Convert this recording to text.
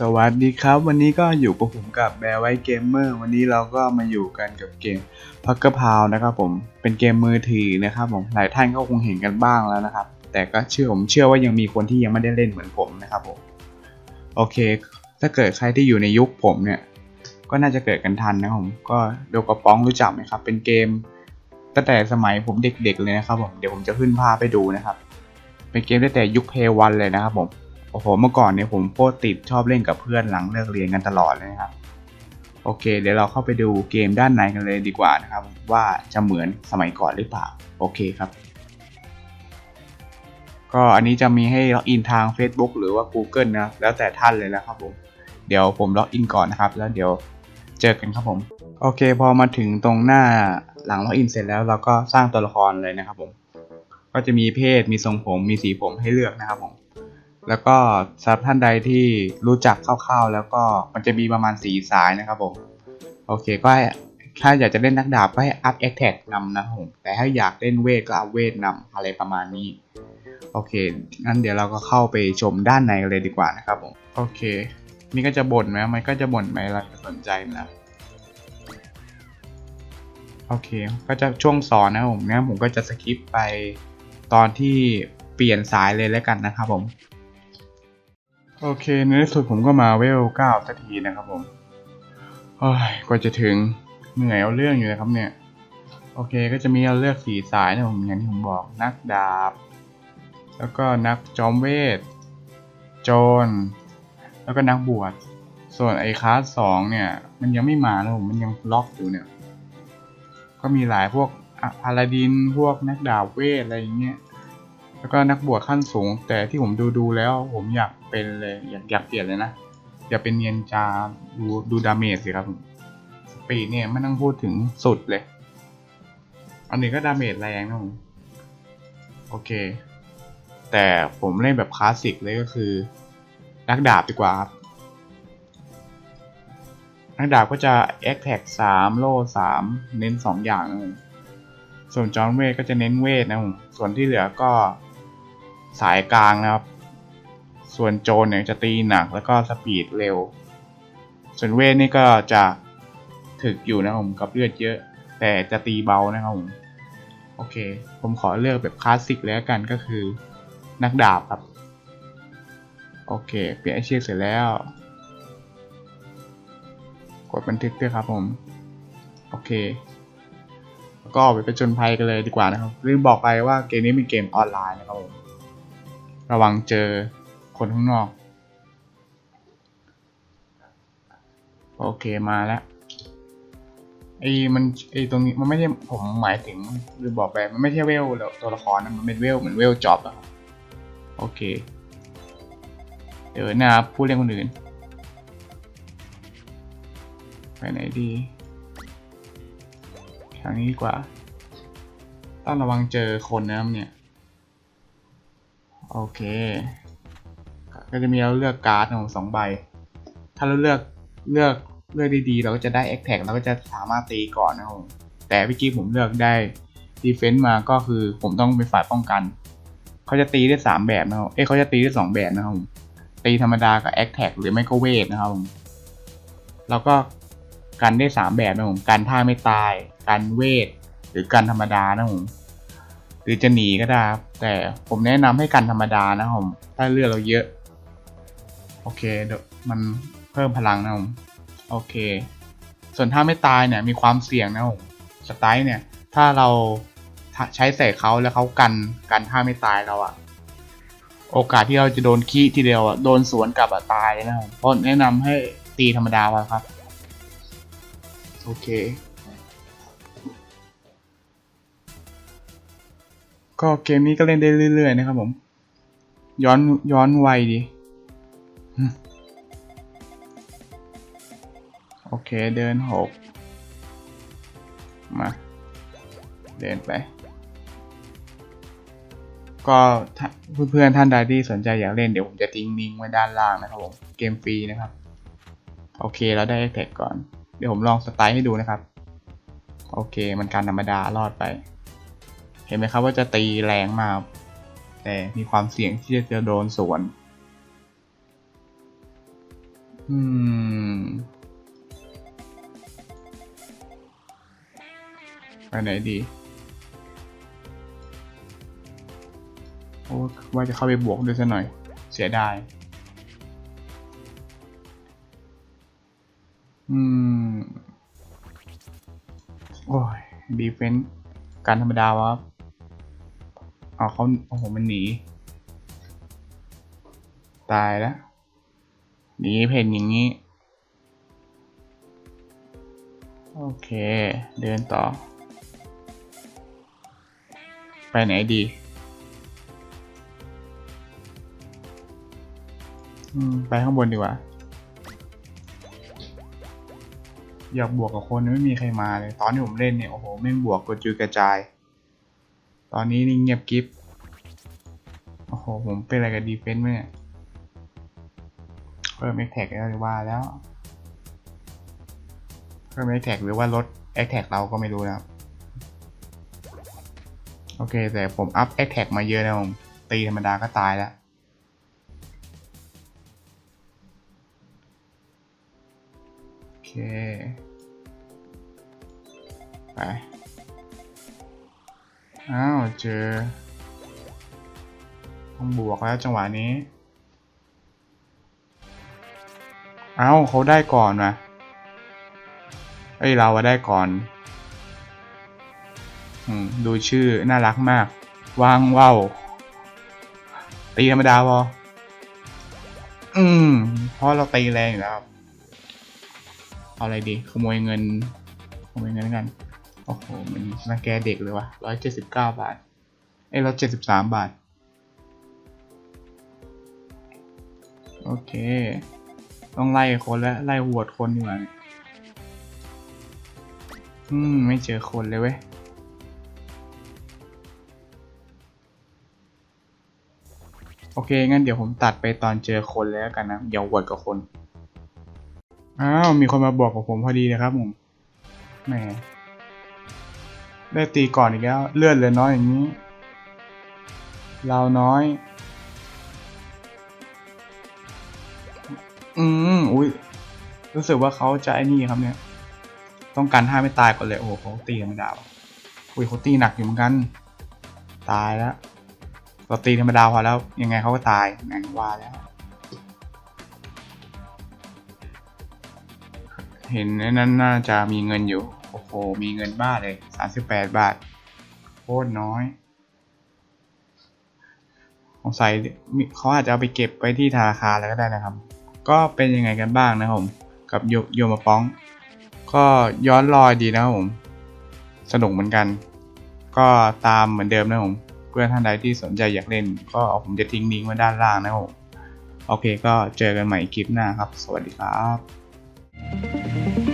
สวัสดีครับ วันนี้ก็อยู่กับผมกับแบร์ไวเกมเมอร์วันนี้เราก็มาอยู่กันกับเกมพักกระพาวนะครับผมเป็นเกมมือถือนะครับผมหลายท่านก็คงเห็นกันบ้างแล้วนะครับ แต่ก็เชื่อผมเชื่อว่ายังมีคนที่ยังไม่ได้เล่นเหมือนผมนะครับผมโอเค ถ้าเกิดใครที่อยู่ในยุคผมเนี่ย ก็น่าจะเกิดกันทันนะผมก็โดกระป๋องรู้จักไหมครับ เป็นเกมตั้งแต่สมัยผมเด็กๆเลยนะครับผมเดี๋ยวผมจะขึ้นภาพไปดูนะครับ เป็นเกมตั้งแต่ยุคเพย์วันเลยนะครับผม โอ้โห เมื่อก่อนเนี่ยผมโคตรติดชอบเล่นกับเพื่อนหลังเลิกเรียนกันตลอดเลยนะครับ โอเค เดี๋ยวเราเข้าไปดูเกมด้านในกันเลยดีกว่านะครับ ว่าจะเหมือนสมัยก่อนหรือเปล่า โอเคครับ ก็อันนี้จะมีให้ล็อกอินทาง Facebook หรือว่า Google นะ แล้วแต่ท่านเลยนะครับผม เดี๋ยวผมล็อกอินก่อนนะครับ แล้วเดี๋ยวเจอกันครับผม โอเค พอมาถึงตรงหน้าหลังล็อกอินเสร็จแล้วเราก็สร้างตัวละครเลยนะครับผม ก็จะมีเพศ มีทรงผม มีสีผมให้เลือกนะครับผม แล้วก็สำหรับท่านใดที่รู้จักคร่าวๆ แล้วก็มันจะมีประมาณสีสายนะครับผม โอเคก็ถ้าอยากจะเล่นนักดาบก็ให้อัพแอคแท็กนำนะครับผม แต่ถ้าอยากเล่นเวทก็อัพเวทนำอะไรประมาณนี้ โอเค งั้นเดี๋ยวเราก็เข้าไปชมด้านในเลยดีกว่านะครับผม โอเค นี่ก็จะบ่นไหมมันก็จะบ่นไหมเราจะสนใจนะโอเค ก็จะช่วงสอนนะครับผมงั้นผมก็จะสคิปไปตอนที่เปลี่ยนสายเลยแล้วกันนะครับผม โอเค ในที่สุดผมก็มาเวลเก้าสักทีนะครับผมโอ้ยกว่าจะถึงเหนื่อยเอาเรื่องอยู่นะครับเนี่ย โอเคก็จะมีเอาเลือกสีสายนะผมอย่างที่ผมบอกนักดาบ แล้วก็นักจอมเวท โจร แล้วก็นักบวช ส่วนไอ้คลาสสองเนี่ย มันยังไม่มานะผมมันยังล็อกอยู่เนี่ย ก็มีหลายพวกอะพาลาดินพวกนักดาบเวทอะไรอย่างเงี้ย แล้วก็นักบวชขั้นสูง แต่ที่ผมดูดูแล้วผมอยากเป็นเลยอยากอยากเปลี่ยนเลยนะอยากเป็นเนียนจาดูดูดาเมจสิครับสปีดเนี่ยไม่ต้องพูดถึงสุดเลย อันนี้ก็ดาเมจแรงนะผมโอเค แต่ผมเล่นแบบคลาสสิกเลยก็คือนักดาบดีกว่าครับนักดาบก็จะ a t t a c k 3โล่3เน้น2องอย่างนะส่วนจอนเวทก็จะเน้นเวทนะผมส่วนที่เหลือก็ สายกลางนะครับ ส่วนโจนเนี่ยจะตีหนักแล้วก็สปีดเร็ว ส่วนเวทนี่ก็จะถึกอยู่นะผมกับเลือดเยอะ แต่จะตีเบานะครับผมโอเค ผมขอเลือกแบบคลาสสิกแล้วกันก็คือ นักดาบครับ โอเค เปลี่ยนอาชีพเสร็จแล้ว กดบันทึกด้วยครับผม โอเค ก็ออกไปประจนภัยกันเลยดีกว่านะครับ ลืมบอกไปว่าเกมนี้เป็นเกมออนไลน์นะครับผม ระวังเจอคนข้างนอก โอเคมาแล้วไอ้มันไอ้ตรงนี้มันไม่ใช่ผมหมายถึงลืมบอกไปมันไม่ใช่เวลตัวละครนะมันเป็นเวลเหมือนเวลจ็อบอะโอเคเดี๋ยวนะครับผู้เล่นคนอื่นไปไหนดีทางนี้ดีกว่าต้องระวังเจอคนนะครับเนี่ย โอเค ก็จะมีเราเลือกการ์ดของสองใบ ถ้าเราเลือกเลือกเลือกดีๆ เราก็จะได้แอคแท็กเราก็จะสามารถตีก่อนนะครับแต่เมื่อกี้ผมเลือกได้ดีเฟนต์มาก็คือผมต้องเป็นฝ่ายป้องกัน เขาจะตีได้สามแบบนะครับ เอ้เขาจะตีได้สองแบบนะครับตีธรรมดากับแอคแท็กหรือไม่ก็เวทนะครับผมแล้วก็กันได้สามแบบนะผมกันท่าไม่ตายกันเวท หรือกันธรรมดานะผม หรือจะหนีก็ได้ครับ แต่ผมแนะนำให้กันธรรมดานะผม ถ้าเลือดเราเยอะ โอเคเดี๋ยวมันเพิ่มพลังนะผม โอเค ส่วนถ้าไม่ตายเนี่ยมีความเสี่ยงนะผม สไตล์เนี่ย ถ้าเราใช้ใส่เขาแล้วเขากันกันท่าไม่ตายเราอะโอกาสที่เราจะโดนคีทีเดียวอะโดนสวนกลับอะตายนะผมเพราะแนะนำให้ตีธรรมดาไว้ครับ โอเค ก็เกมนี้ก็เล่นได้เรื่อยๆนะครับผม ย้อนย้อนไวดี โอเคเดินหกมา เดินไป ก็เพื่อนๆท่านใดที่สนใจอยากเล่นเดี๋ยวผมจะทิ้งลิงก์ไว้ด้านล่างนะครับผม เกมฟรีนะครับ โอเคเราได้แท็กก่อน เดี๋ยวผมลองสไตล์ให้ดูนะครับ โอเค มันการธรรมดารอดไป เห็นไหมครับว่าจะตีแรงมาก แต่มีความเสี่ยงที่จะโดนสวน อืม ไปไหนดีโอ้ว่าจะเข้าไปบวกด้วยซะหน่อย เสียดาย อืม โอ้ย ดีเฟนต์การธรรมดาวะ เอาเขาโอ้โหมันหนี ตายแล้วหนีเพนอย่างนี้ โอเค เดินต่อ ไปไหนดีอืมไปข้างบนดีกว่า อยากบวกกับคนไม่มีใครมาเลย ตอนที่ผมเล่นเนี่ย โอ้โห แม่งบวกกระจุยกระจาย ตอนนี้นี่เงียบกิฟโอ้โห ผมเป็นอะไรกับดีเฟนต์ไหมเนี่ยเพิ่ม a อ t แท็กแล้วหรือว่าแล้วเพิ่ม a อ t แท็กหรือว่าลด a อ t แท็กเราก็ไม่รู้นะครับ โอเค แต่ผมอัพ a อ t แท็กมาเยอะแล้วผมตีธรรมดาก็ตายแล้วโอเค ไป อ้าว เจอ ต้องบวกแล้วจังหวะนี้ เอ้าเขาได้ก่อนนะเอ้ย เราได้ก่อนอดูชื่อ น่ารักมาก วางว่าวตีธรรมดาพอ อืมเพราะเราตีแรงอยู่แล้วครับเอาอะไรดี ขโมยเงิน ขโมยเงินกัน โอ้โห มันรังแกเด็กเลยวะร้อยเจ็ดสิบเก้าบาท เอ้ยร้อยเจ็ดสิบสามบาท โอเค ต้องไล่คนแล้ว ไล่หวดคนดีกว่าอืม ไม่เจอคนเลยเว้ย โอเค งั้นเดี๋ยวผมตัดไปตอนเจอคนแล้วกันนะอย่าหวดกับคน อ้าว มีคนมาบอกกับผมพอดีเลยครับผม แหม ได้ตีก่อนอีกแล้ว เลือดเหลือน้อยอย่างนี้ เราน้อย อืมอุ้ยรู้สึกว่าเขาจะไอ้นี่ครับเนี่ย ต้องการท่าไม่ตายก่อนเลย โอ้โหเขาตีธรรมดาอุ้ยเขาตีหนักอยู่เหมือนกัน ตายแล้วเราตีธรรมดาพอแล้ว ยังไงเขาก็ตายแหงว่าแล้ว เห็นในนั้นน่าจะมีเงินอยู่ โอ้โห มีเงินบ้าเลย สามสิบแปดบาท โคตรน้อยสงสัยเขาอาจจะเอาไปเก็บไว้ที่ธนาคารแล้วก็ได้นะครับ ก็เป็นยังไงกันบ้างนะครับผม กับโยโยมาป้อง ก็ย้อนรอยดีนะครับผม สนุกเหมือนกัน ก็ตามเหมือนเดิมนะครับผมเพื่อนท่านใดที่สนใจอยากเล่น ก็ผมจะทิ้งลิงก์ไว้ด้านล่างนะครับผมโอเคก็เจอกันใหม่คลิปหน้าครับ สวัสดีครับ